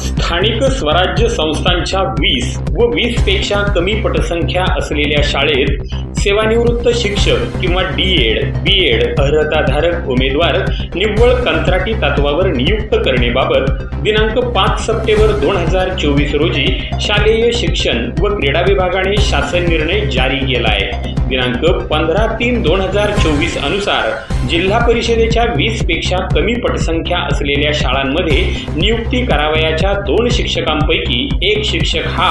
स्थानिक स्वराज्य संस्थांच्या वीस व वीसपेक्षा कमी पटसंख्या असलेल्या शाळेत सेवानिवृत्त शिक्षक किंवा डी एड बी एड अर्हताधारक उमेदवार निव्वळ कंत्राटी तत्वावर नियुक्त करण्याबाबत दिनांक पाच सप्टेंबर दोन हजार चोवीस रोजी शालेय शिक्षण व क्रीडा विभागाने शासन निर्णय जारी केला आहे दिनांक पंधरा तीन दोन हजार चोवीस अनुसार जिल्हा परिषदेच्या वीसपेक्षा कमी पटसंख्या असलेल्या शाळांमध्ये नियुक्ती करावयाच्या दोन शिक्षकांपैकी एक शिक्षक हा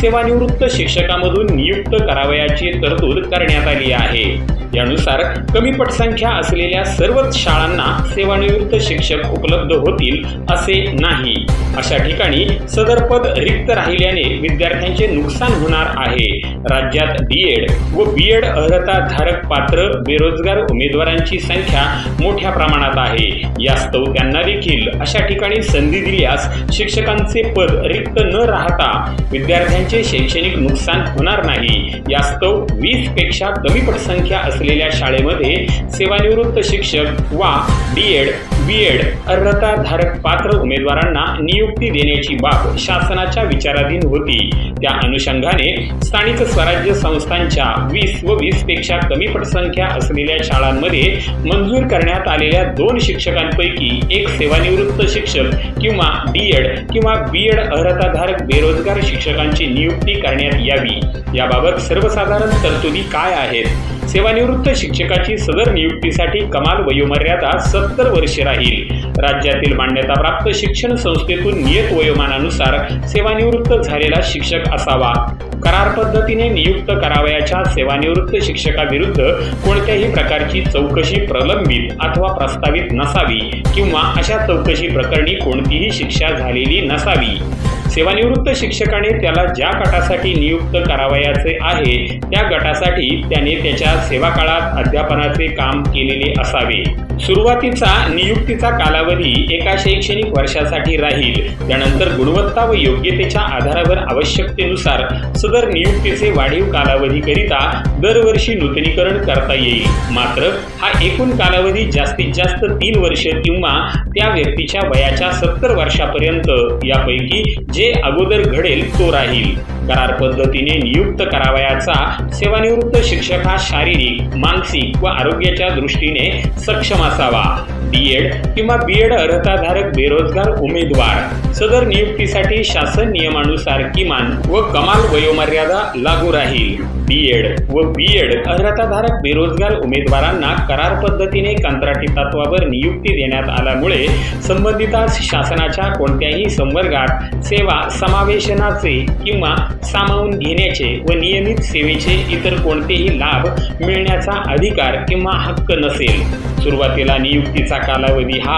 सेवानिवृत्त शिक्षकामधून नियुक्त करावयाची तरतूद करण्यात आली आहे. यानुसार कमी पटसंख्या असलेल्या सर्वच शाळांना सेवानिवृत्त शिक्षक उपलब्ध होतील असे नाही. अशा ठिकाणी सदर पद रिक्त राहिल्याने विद्यार्थ्यांचे नुकसान होणार आहे. राज्यात डीएड व बी ग्रेड अर्हता धारक पात्र बेरोजगार उमेदवारांची संख्या मोठ्या प्रमाणात आहे. यास्तव त्यांना देखील अशा ठिकाणी संधी दिल्यास शिक्षकांचे पद रिक्त न राहता विद्यार्थ्यांचे शैक्षणिक नुकसान होणार नाही. यास्तव वीसपेक्षा कमी पटसंख्या असलेल्या शाळेमध्ये सेवानिवृत्त शिक्षक वा डी एड बी एड अर्हता धारक पात्र उमेदवारांना नियुक्ती देण्याची बाब शासनाच्या विचाराधीन होती. त्या अनुषंगाने स्थानिक स्वराज्य संस्थांच्या वीस व वीसपेक्षा कमी पटसंख्या असलेल्या शाळांमध्ये मंजूर करण्यात आलेल्या दोन शिक्षकांपैकी एक सेवानिवृत्त शिक्षक किंवा डी एड किंवा बी एड अर्हताधारक बेरोजगार शिक्षकांची नियुक्ती करण्यात यावी. याबाबत सर्वसाधारण तरतुदी काय आहेत? सेवानिवृत्त शिक्षकाची सदर नियुक्तीसाठी कमाल वयोमर्यादा सत्तर वर्षे राहील. राज्यातील मान्यताप्राप्त शिक्षण संस्थेतून नियत वयोमानानुसार सेवानिवृत्त झालेला शिक्षक असावा. करार पद्धतीने नियुक्त करावयाच्या सेवानिवृत्त शिक्षकाविरुद्ध कोणत्याही प्रकारची चौकशी प्रलंबित अथवा प्रस्तावित नसावी किंवा अशा चौकशी प्रकरणी कोणतीही शिक्षा झालेली नसावी. सेवानिवृत्त शिक्षकाने त्याला ज्या गटासाठी नियुक्त करावयाचे आहे त्या गटासाठी त्याने त्याच्या सेवाकाळात अध्यापनाचे काम केलेले असावे. सुरुवातीचा नियुक्तीचा कालावधी एका शैक्षणिक वर्षासाठी राहील. त्यानंतर गुणवत्ता व योग्यतेच्या आधारावर आवश्यकतेनुसार सदर नियुक्तीचे वाढीव कालावधीकरिता दरवर्षी नूतनीकरण करता येईल. मात्र हा एकूण कालावधी जास्तीत जास्त तीन वर्ष किंवा त्या व्यक्तीच्या वयाच्या सत्तर वर्षापर्यंत यापैकी जे अगोदर घडेल तो राहील. करार पद्धतीने नियुक्त करावयाचा सेवानिवृत्त शिक्षक हा शारीरिक मानसिक व आरोग्याच्या दृष्टीने सक्षम असावा. बी एड किंवा बी एड अर्हताधारक बेरोजगार उमेदवार. सदर नियुक्तीसाठी शासन नियमानुसार किमान व कमाल वयोमर्यादा लागू राहील. बी एड व बी एड अर्हताधारक बेरोजगार उमेदवारांना करार पद्धतीने कंत्राटी तत्वावर नियुक्ती देण्यात आल्यामुळे संबंधितास शासनाच्या कोणत्याही संवर्गात सेवा समावेशनाचे किंवा सामावून घेण्याचे व नियमित सेवेचे इतर कोणतेही लाभ मिळण्याचा अधिकार किंवा हक्क नसेल. सुरुवातीला नियुक्तीचा कालावधी हा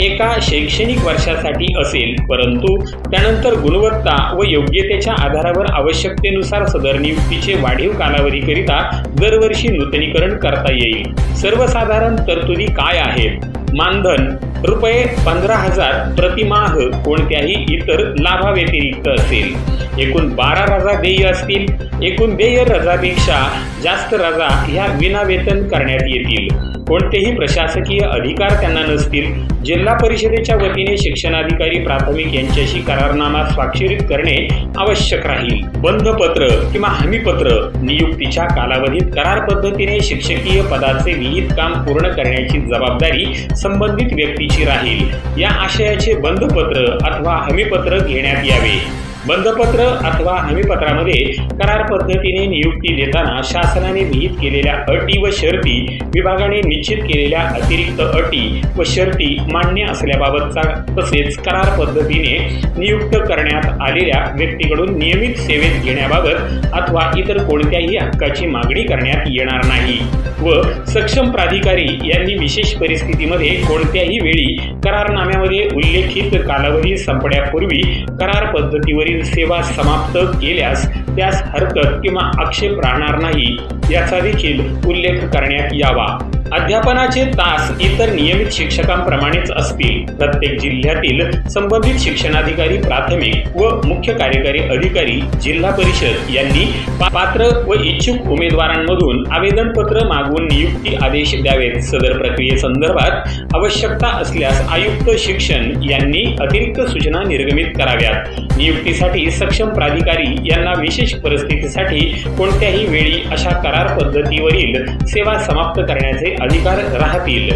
एका शैक्षणिक वर्षासाठी असेल परंतु त्यानंतर गुणवत्ता व योग्यतेच्या आधारावर आवश्यकतेनुसार सदर नियुक्तीचे वाढीव कालावधीकरिता दरवर्षी नूतनीकरण करता येईल. सर्वसाधारण तरतुदी काय आहेत? मानधन रुपये पंधरा हजार प्रतिमाह कोणत्याही इतर लाभाव्यतिरिक्त असेल. एकूण बारा रजा देय असतील. एकूण देय रजापेक्षा जास्त रजा ह्या विनावेतन करण्यात येतील. कोणतेही प्रशासकीय अधिकार त्यांना नसतील जिल्हा परिषदेच्या वतीने शिक्षणाधिकारी प्राथमिक यांच्याशी करारनामा स्वाक्षरित करणे आवश्यक राहील. बंधपत्र किंवा हमीपत्र नियुक्तीच्या कालावधीत करार पद्धतीने शिक्षकीय पदाचे विहित काम पूर्ण करण्याची जबाबदारी संबंधित व्यक्तीची राहील. या आशयाचे बंधपत्र अथवा हमीपत्र घेण्यात यावे. बंधपत्र अथवा हमीपत्रामध्ये करार पद्धतीने नियुक्ती देताना शासनाने विहित केलेल्या अटी व शर्ती विभागाने निश्चित केलेल्या अतिरिक्त अटी व शर्ती मान्य असल्याबाबतचा तसेच करार पद्धतीने नियुक्त करण्यात आलेल्या व्यक्तीकडून नियमित सेवेत घेण्याबाबत अथवा इतर कोणत्याही हक्काची मागणी करण्यात येणार नाही व सक्षम प्राधिकारी यांनी विशेष परिस्थितीमध्ये कोणत्याही वेळी करारनाम्यामध्ये उल्लेखित कालावधी संपण्यापूर्वी करार पद्धतीवरील सेवा समाप्त केल्यास त्यास हरकत किंवा आक्षेप राहणार नाही याचा देखील उल्लेख करण्यात यावा. अध्यापनाचे तास इतर नियमित शिक्षकांप्रमाणेच असतील. प्रत्येक जिल्ह्यातील संबंधित शिक्षणाधिकारी प्राथमिक व मुख्य कार्यकारी अधिकारी जिल्हा परिषद यांनी पात्र व इच्छुक उमेदवारांमधून आवेदनपत्र मागवून नियुक्ती आदेश द्यावेत. सदर प्रक्रियेसंदर्भात आवश्यकता असल्यास आयुक्त शिक्षण यांनी अतिरिक्त सूचना निर्गमित कराव्यात. नियुक्तीसाठी सक्षम प्राधिकारी यांना विशेष परिस्थितीसाठी कोणत्याही वेळी अशा करार पद्धतीवरील सेवा समाप्त करण्याचे अधिकार राहतील.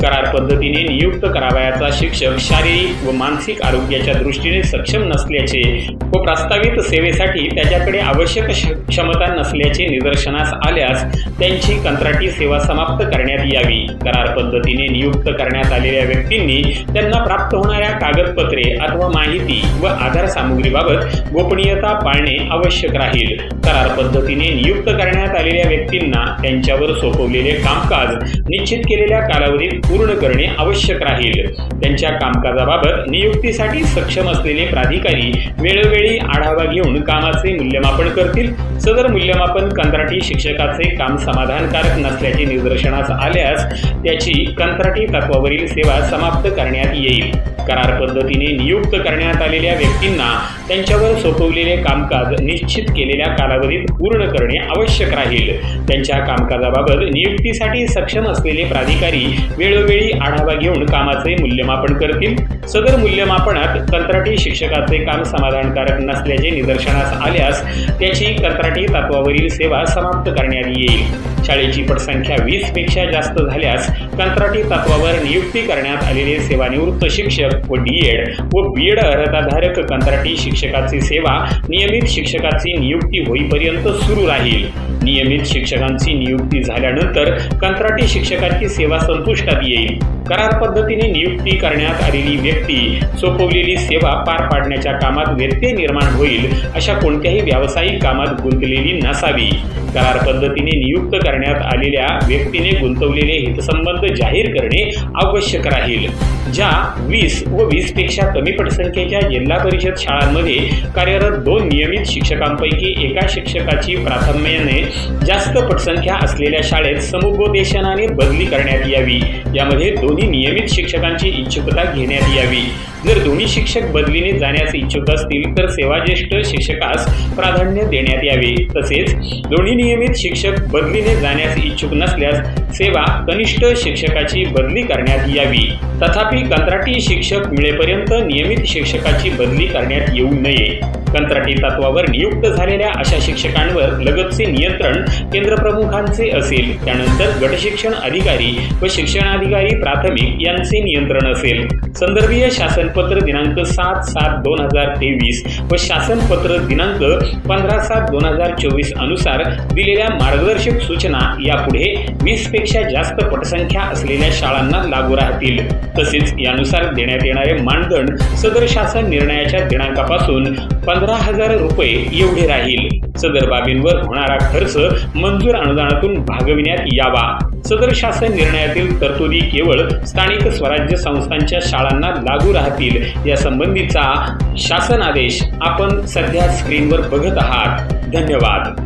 करार पद्धतीने नियुक्त करावयाचा शिक्षक शारीरिक व मानसिक आरोग्याच्या दृष्टीने सक्षम नसल्याचे व प्रस्तावित सेवेसाठी त्याच्याकडे आवश्यक क्षमता नसल्याचे निदर्शनास आल्यास त्यांची कंत्राटी सेवा समाप्त करण्यात यावी. करार पद्धतीने नियुक्त करण्यात आलेल्या व्यक्तींनी त्यांना प्राप्त होणाऱ्या कागदपत्रे अथवा माहिती व आधार सामुग्रीबाबत गोपनीयता पाळणे आवश्यक राहील. करार पद्धतीने नियुक्त करण्यात आलेल्या व्यक्तींना त्यांच्यावर सोपवलेले कामकाज निश्चित केलेल्या कालावधीत पूर्ण करणे आवश्यक राहील. त्यांच्या कामकाजाबाबत नियुक्तीसाठी सक्षम असलेले प्राधिकारी वेळोवेळी आढावा घेऊन कामाचे मूल्यमापन करतील. सदर मूल्यमापन कंत्राटी शिक्षकाचे काम समाधानकारक नसल्याचे निदर्शनास आल्यास त्याची कंत्राटी तत्वावरील सेवा समाप्त करण्यात येईल. करार पद्धतीने नियुक्त करण्यात आलेल्या व्यक्तींना त्यांच्यावर सोपवलेले कामकाज निश्चित केलेल्या कालावधीत पूर्ण करणे आवश्यक राहील. त्यांच्या कामकाजाबाबत नियुक्तीसाठी सक्षम असलेले प्राधिकारी वेळोवेळी आढावा घेऊन कामाचे मूल्यमापन करतील. सदर मूल्यमापनात कंत्राटी शिक्षकाचे काम समाधानकारक नसल्याचे निदर्शनास आल्यास त्याची कंत्राटी तत्वावरील सेवा समाप्त करण्यात येईल. शाळेची पटसंख्या वीसपेक्षा जास्त झाल्यास कंत्राटी तत्वावर नियुक्ती करण्यात आलेले सेवानिवृत्त शिक्षक व डीएड व बी एड अर्हताधारक कंत्राटी शिक्षकाची सेवा नियमित शिक्षकाची नियुक्ती होईपर्यंत सुरू राहील. नियमित शिक्षकांची नियुक्ती झाल्यानंतर कंत्राटी शिक्षकाची सेवा संपुष्टात येईल. करार पद्धतीने नियुक्ती करण्यात आलेली व्यक्ती सोपवलेली सेवा पार पाडण्याच्या कामात व्यत्यय निर्माण होईल अशा कोणत्याही व्यावसायिक कामात गुंतलेली नसावी. करार पद्धतीने नियुक्त करण्यात आलेल्या व्यक्तीने गुंतवलेले हितसंबंध जाहीर करणे आवश्यक राहील ज्या वीस व वीसपेक्षा कमी पटसंख्येच्या जिल्हा परिषद शाळांमध्ये कार्यरत दोन नियमित शिक्षकांपैकी एका शिक्षकाची प्राथम्याने जास्त पटसंख्या असलेल्या शाळेत समुपदेशनाने बदली करण्यात यावी. यामध्ये दोन्ही नियमित शिक्षकांची इच्छुकता घेण्यात यावी. जर दोन्ही शिक्षक बदलीने जाण्यास इच्छुक असतील तर सेवाज्येष्ठ शिक्षकास प्राधान्य देण्यात यावे. तसेच दोन्ही नियमित शिक्षक बदलीने जाण्यास इच्छुक नसल्यास सेवा कनिष्ठ शिक्षकाची बदली करण्यात यावी. तथापि कंत्राटी शिक्षक मिळेपर्यंत नियमित शिक्षकाची बदली करण्यात येऊ नये. कंत्राटी तत्वावर नियुक्त झालेल्या अशा शिक्षकांवर लगतचे नियंत्रण केंद्रप्रमुखांचे असेल. त्यानंतर गटशिक्षण अधिकारी व शिक्षणाधिकारी प्राथमिक यांचे नियंत्रण असेल. संदर्भीय शासनपत्र दिनांक सात सात दोन हजार तेवीस व शासनपत्र दिनांक पंधरा सात दोन हजार चोवीस अनुसार दिलेल्या मार्गदर्शक सूचना यापुढे वीसपेक्षा जास्त पटसंख्या असलेल्या शाळांना लागू राहतील. तसेच यानुसार देण्यात येणारे मानदंड सदर शासन निर्णयाच्या दिनांकापासून पंधरा हजार रुपये एवढे राहील. सदर बाबींवर होणारा खर्च मंजूर अनुदानातून भागविण्यात यावा. सदर शासन निर्णयातील तरतुदी केवळ स्थानिक स्वराज्य संस्थांच्या शाळांना लागू राहतील. या संबंधीचा शासन आदेश आपण सध्या स्क्रीनवर बघत आहात. धन्यवाद.